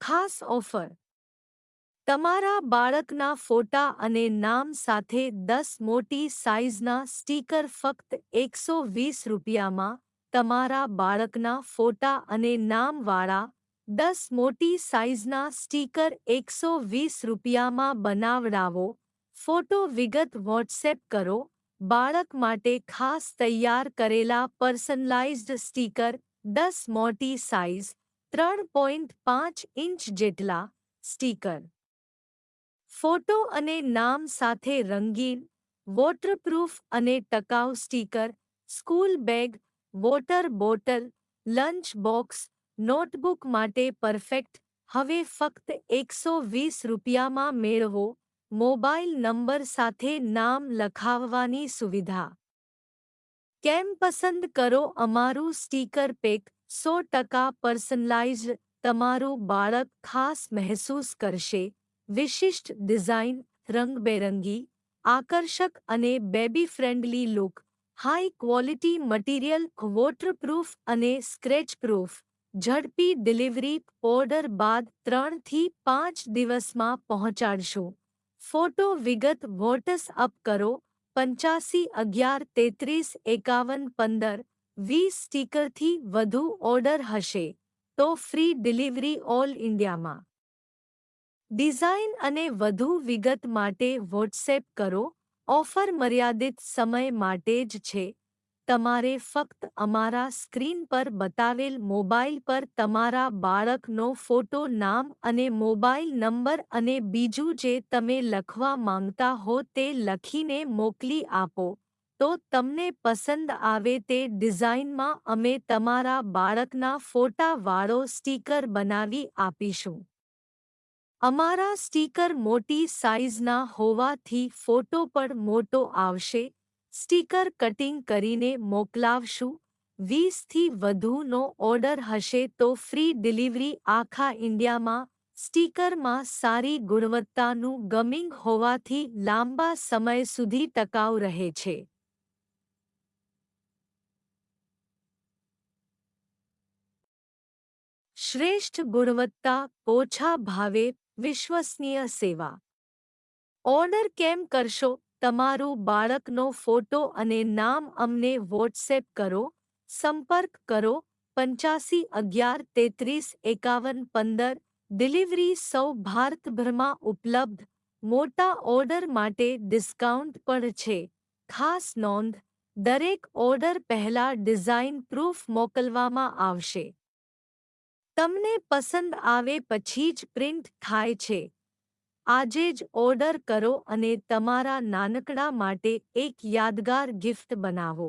ખાસ ઓફર. તમારા બાળકના ફોટા અને નામ સાથે દસ મોટી સાઇઝના સ્ટીકર ફક્ત એકસો વીસ રૂપિયામાં તમારા બાળકના ફોટા અને નામવાળા દસ મોટી સાઇઝના સ્ટીકર એકસો વીસ રૂપિયામાં બનાવડાવો. ફોટો વિગત વોટ્સએપ કરો. બાળક માટે ખાસ તૈયાર કરેલા પર્સનલાઇઝ્ડ સ્ટીકર દસ મોટી સાઇઝ ત્રણ પોઈન્ટ પાંચ ઇંચ જેટલા સ્ટીકર. ફોટો અને નામ સાથે રંગીન, વોટરપ્રૂફ અને ટકાઉ sticker, school bag, water bottle, lunch box, notebook માટે પરફેક્ટ, હવે ફક્ત એકસો વીસ રૂપિયામાં મેળવો, મોબાઈલ નંબર સાથે નામ લખાવવાની સુવિધા. કેમ પસંદ કરો અમારું સ્ટીકર પેક? સો ટકા પર્સનલાઇઝ્ડ તમારું બાળક ખાસ મહેસૂસ કરશે. વિશિષ્ટ ડિઝાઇન, રંગબેરંગી, આકર્ષક અને baby friendly look, high quality material, waterproof અને સ્ક્રેચ પ્રૂફ ઝડપી ડિલિવરી ઓર્ડર બાદ ત્રણથી પાંચ દિવસમાં પહોંચાડશું. ફોટો વિગત વોટસ અપ કરો. પંચ્યાસી અગિયાર તેત્રીસ એકાવન પંદર વીસ સ્ટીકરથી વધુ ઓર્ડર હશે, તો ફ્રી ડિલિવરી ઓલ ઇન્ડિયામાં. ડિઝાઇન અને વધુ વિગત માટે વોટ્સએપ કરો, ઓફર મર્યાદિત સમય માટે જ છે. તમારે ફક્ત અમારા સ્ક્રીન પર બતાવેલ મોબાઈલ પર તમારા બાળકનો ફોટો નામ અને મોબાઈલ નંબર અને બીજું જે તમે લખવા માંગતા હો તે લખીને મોકલી આપો. તો તમને પસંદ આવે તે ડિઝાઇનમાં અમે તમારા બાળકના ફોટાવાળો સ્ટીકર બનાવી આપીશું. અમારા સ્ટીકર મોટી સાઇઝના હોવાથી ફોટો પણ મોટો આવશે. સ્ટીકર કટિંગ કરીને મોકલાવશું. વીસથી વધુનો ઓર્ડર હશે તો ફ્રી ડિલિવરી આખા ઇન્ડિયામાં સ્ટીકરમાં સારી ગુણવત્તાનું ગમિંગ હોવાથી લાંબા સમય સુધી ટકાઉ રહે છે. શ્રેષ્ઠ ગુણવત્તા, ઓછા ભાવે, વિશ્વસનીય સેવા. ઓર્ડર કેમ કરશો? તમારું બાળકનો ફોટો અને નામ અમને વોટ્સએપ કરો, સંપર્ક કરો, પંચ્યાસી અગિયાર તેત્રીસ એકાવન પંદર, ડિલિવરી સૌ ભારતભરમાં ઉપલબ્ધ, મોટા ઓર્ડર માટે ડિસ્કાઉન્ટ પણ છે. ખાસ નોંધ, દરેક ઓર્ડર પહેલા ડિઝાઇન પ્રૂફ મોકલવામાં આવશે. તમને પસંદ આવે પછી જ પ્રિન્ટ થાય છે. આજે જ ઓર્ડર કરો અને તમારા નાનકડા માટે એક યાદગાર ગિફ્ટ બનાવો.